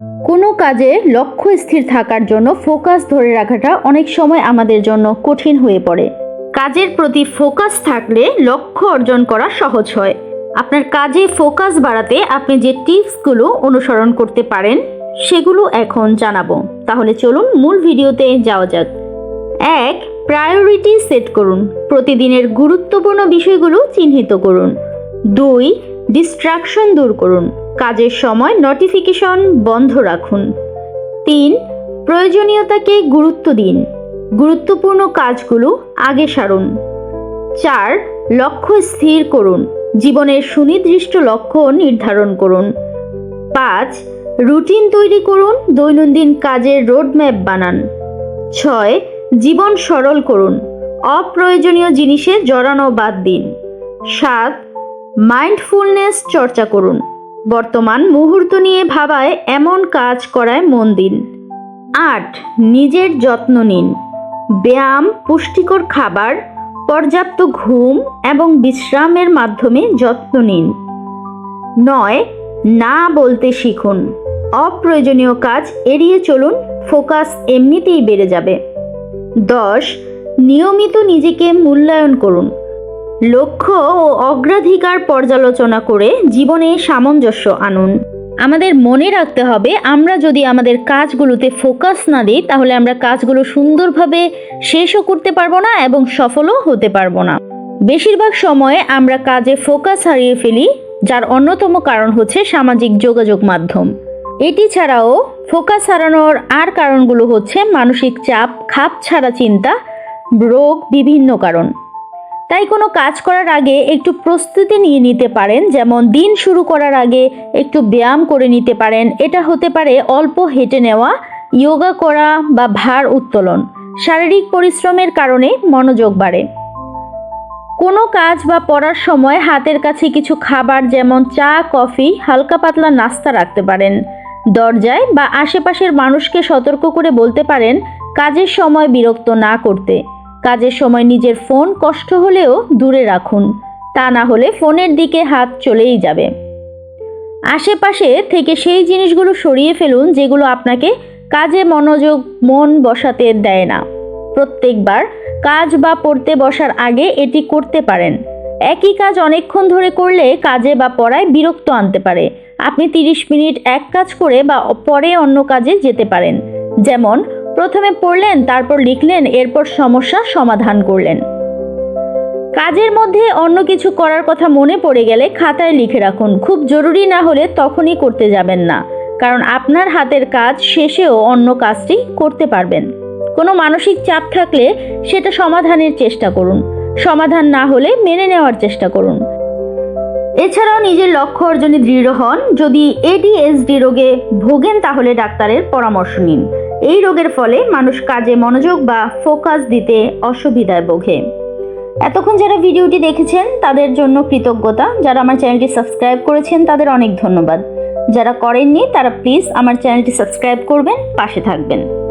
কোনো কাজে লক্ষ্য স্থির থাকার জন্য ফোকাস ধরে রাখাটা অনেক সময় আমাদের জন্য কঠিন হয়ে পড়ে। কাজের প্রতি ফোকাস থাকলে লক্ষ্য অর্জন করা সহজ হয়। আপনার কাজে ফোকাস বাড়াতে আপনি যে টিপসগুলো অনুসরণ করতে পারেন, সেগুলো এখন জানাব। তাহলে চলুন মূল ভিডিওতে যাওয়া যাক। এক প্রায়োরিটি সেট করুন। প্রতিদিনের গুরুত্বপূর্ণ বিষয়গুলো চিহ্নিত করুন। দুই ডিস্ট্রাকশন দূর করুন। কাজের সময় নোটিফিকেশন বন্ধ রাখুন। তিন, প্রয়োজনীয়তাকে গুরুত্ব দিন। গুরুত্বপূর্ণ কাজগুলো আগে সারুন। চার, লক্ষ্য স্থির করুন। জীবনের সুনির্দিষ্ট লক্ষ্য নির্ধারণ করুন। পাঁচ, রুটিন তৈরি করুন। দৈনন্দিন কাজের রোডম্যাপ বানান। ছয়, জীবন সরল করুন। অপ্রয়োজনীয় জিনিসে জড়ানো বাদ দিন। সাত মাইন্ডফুলনেস চর্চা করুন। বর্তমান মুহূর্ত নিয়ে ভাবায় এমন কাজ করায় মন দিন। আট, নিজের যত্ন নিন। ব্যায়াম, পুষ্টিকর খাবার, পর্যাপ্ত ঘুম এবং বিশ্রামের মাধ্যমে যত্ন নিন। নয়, না বলতে শিখুন। অপ্রয়োজনীয় কাজ এড়িয়ে চলুন, ফোকাস এমনিতেই বেড়ে যাবে। দশ, নিয়মিত নিজেকে মূল্যায়ন করুন। লক্ষ্য ও অগ্রাধিকার পর্যালোচনা করে জীবনে সামঞ্জস্য আনুন। আমাদের মনে রাখতে হবে, আমরা যদি আমাদের কাজগুলোতে ফোকাস না দিই, তাহলে আমরা কাজগুলো সুন্দরভাবে শেষও করতে পারব না এবং সফলও হতে পারব না। বেশিরভাগ সময়ে আমরা কাজে ফোকাস হারিয়ে ফেলি, যার অন্যতম কারণ হচ্ছে সামাজিক যোগাযোগ মাধ্যম। এটি ছাড়াও ফোকাস হারানোর আর কারণগুলো হচ্ছে মানসিক চাপ, খাপ ছাড়া চিন্তা, রোগ, বিভিন্ন কারণ। তাই কোনো কাজ করার আগে একটু প্রস্তুতি নিয়ে নিতে পারেন, যেমন দিন শুরু করার আগে একটু ব্যায়াম করে নিতে পারেন। এটা হতে পারে অল্প হেঁটে নেওয়া যোগা করা বা ভার উত্তোলন। শারীরিক পরিশ্রমের কারণে মনোযোগ বাড়ে। কোনো কাজ বা পড়ার সময় হাতের কাছে কিছু খাবার যেমন চা, কফি, হালকা পাতলা নাস্তা রাখতে পারেন। দরজায় বা আশেপাশের মানুষকে সতর্ক করে বলতে পারেন, কাজের সময় বিরক্ত না করতে। কাজের সময় নিজের ফোন কষ্ট হলেও দূরে রাখুন। তা না হলে ফোনের দিকে হাত চলেই যাবে। আশেপাশে থেকে সেই জিনিসগুলো সরিয়ে ফেলুন যেগুলো আপনাকে কাজে মনোযোগ, মন বসাতে দেয় না। প্রত্যেকবার কাজ বা পড়তে বসার আগে এটি করতে পারেন। একই কাজ অনেকক্ষণ ধরে করলে কাজে বা পড়ায় বিরক্ত আনতে পারে। আপনি তিরিশ মিনিট এক কাজ করে বা পরে অন্য কাজে যেতে পারেন। যেমন প্রথমে পড়লেন, তারপর লিখলেন, এরপর সমস্যা সমাধান করলেন। কাজের মধ্যে অন্য কিছু করার কথা মনে পড়ে গেলে খাতায় লিখে রাখুন। খুব জরুরি না হলে তখনই করতে যাবেন না, কারণ আপনার হাতের কাজ শেষেও অন্য কাজটি করতে পারবেন। কোনো মানসিক চাপ থাকলে সেটা সমাধানের চেষ্টা করুন। সমাধান না হলে মেনে নেওয়ার চেষ্টা করুন। এছাড়াও নিজের লক্ষ্য অর্জনে দৃঢ় হন। যদি এডিএসডি রোগে ভোগেন, তাহলে ডাক্তারের পরামর্শ নিন। এই রোগের ফলে মানুষ কাজে মনোযোগ বা ফোকাস দিতে অসুবিধায় ভোগে। এতক্ষণ যারা ভিডিওটি দেখেছেন, তাদের জন্য কৃতজ্ঞতা। যারা আমার চ্যানেলটি সাবস্ক্রাইব করেছেন, তাদের অনেক ধন্যবাদ। যারা করেননি, তারা প্লিজ আমার চ্যানেলটি সাবস্ক্রাইব করবেন, পাশে থাকবেন।